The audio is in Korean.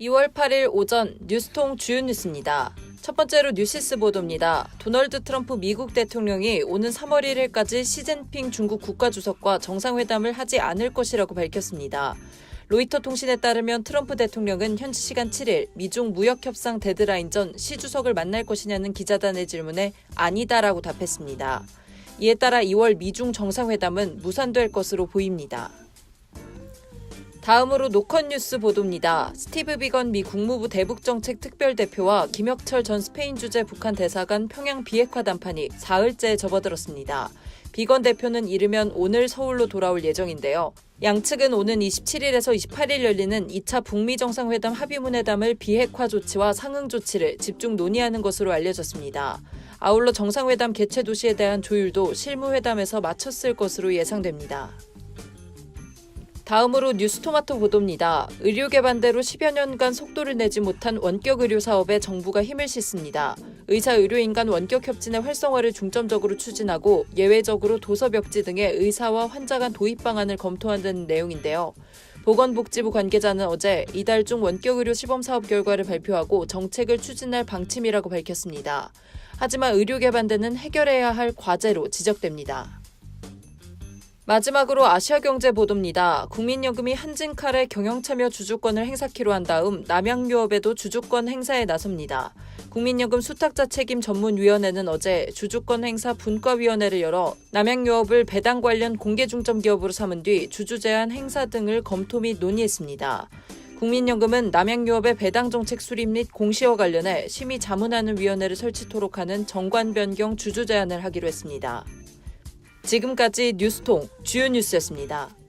2월 8일 오전 뉴스통 주요 뉴스입니다. 첫 번째로 뉴시스 보도입니다. 도널드 트럼프 미국 대통령이 오는 3월 1일까지 시진핑 중국 국가주석과 정상회담을 하지 않을 것이라고 밝혔습니다. 로이터 통신에 따르면 트럼프 대통령은 현지 시간 7일 미중 무역 협상 데드라인 전 시 주석을 만날 것이냐는 기자단의 질문에 아니다라고 답했습니다. 이에 따라 2월 미중 정상회담은 무산될 것으로 보입니다. 다음으로 노컷 뉴스 보도입니다. 스티브 비건 미 국무부 대북정책 특별대표와 김혁철 전 스페인 주재 북한 대사관 평양 비핵화談판이 사흘째 접어들었습니다. 비건 대표는 이르면 오늘 서울로 돌아올 예정인데요. 양측은 오는 27일에서 28일 열리는 2차 북미 정상회담 합의문에 담을 비핵화 조치와 상응 조치를 집중 논의하는 것으로 알려졌습니다. 아울러 정상회담 개최 도시에 대한 조율도 실무회담에서 마쳤을 것으로 예상됩니다. 다음으로 뉴스토마토 보도입니다. 의료계 반대로 10여 년간 속도를 내지 못한 원격 의료 사업에 정부가 힘을 싣습니다. 의사 의료인 간 원격 협진의 활성화를 중점적으로 추진하고 예외적으로 도서 벽지 등의 의사와 환자 간 도입 방안을 검토한다는 내용인데요. 보건복지부 관계자는 어제 이달 중 원격 의료 시범 사업 결과를 발표하고 정책을 추진할 방침이라고 밝혔습니다. 하지만 의료계 반대는 해결해야 할 과제로 지적됩니다. 마지막으로 아시아경제 보도입니다. 국민연금이 한진칼의 경영참여 주주권을 행사키로 한 다음 남양유업에도 주주권 행사에 나섭니다. 국민연금 수탁자 책임 전문위원회는 어제 주주권 행사 분과위원회를 열어 남양유업을 배당 관련 공개 중점 기업으로 삼은 뒤 주주 제한 행사 등을 검토 및 논의했습니다. 국민연금은 남양유업의 배당 정책 수립 및 공시와 관련해 심의 자문하는 위원회를 설치토록 하는 정관 변경 주주 제안을 하기로 했습니다. 지금까지 뉴스통 주요 뉴스였습니다.